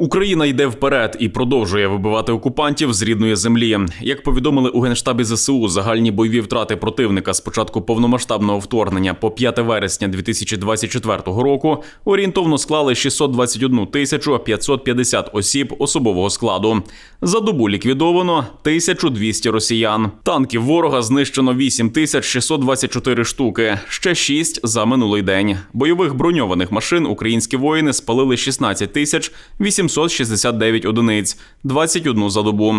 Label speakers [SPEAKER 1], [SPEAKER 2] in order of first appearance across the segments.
[SPEAKER 1] Україна йде вперед і продовжує вибивати окупантів з рідної землі. Як повідомили у генштабі ЗСУ, загальні бойові втрати противника з початку повномасштабного вторгнення по 5 вересня 2024 року орієнтовно склали 621 тисячу 550 осіб особового складу. За добу ліквідовано 1200 росіян. Танків ворога знищено 8624 штуки, ще 6 за минулий день. Бойових броньованих машин українські воїни спалили 16 тисяч 869 одиниць, 21 за добу.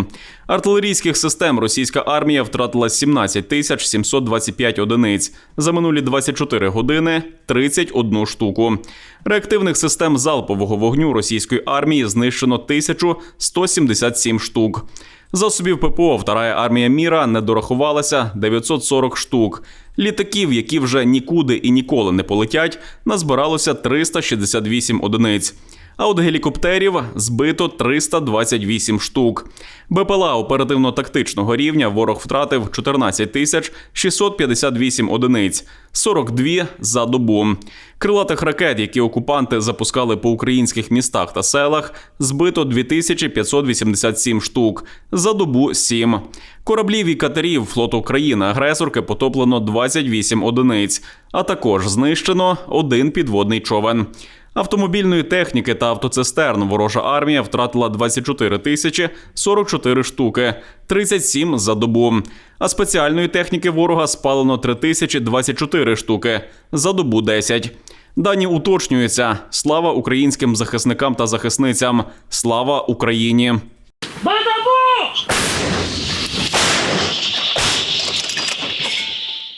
[SPEAKER 1] Артилерійських систем російська армія втратила 17 тисяч 725 одиниць. За минулі 24 години 31 штуку. Реактивних систем залпового вогню російської армії знищено 1177 штук. Засобів ППО Вторая армія міра не дорахувалася 940 штук. Літаків, які вже нікуди і ніколи не полетять, назбиралося 368 одиниць. А от гелікоптерів збито 328 штук. БПЛА оперативно-тактичного рівня ворог втратив 14 тисяч 658 одиниць, 42 за добу. Крилатих ракет, які окупанти запускали по українських містах та селах, збито 2587 штук, за добу 7. Кораблів і катерів флоту країни-агресорки потоплено 28 одиниць, а також знищено один підводний човен. Автомобільної техніки та автоцистерн ворожа армія втратила 24 тисячі 44 штуки, 37 за добу. А спеціальної техніки ворога спалено 3024 штуки, за добу 10. Дані уточнюються. Слава українським захисникам та захисницям. Слава Україні!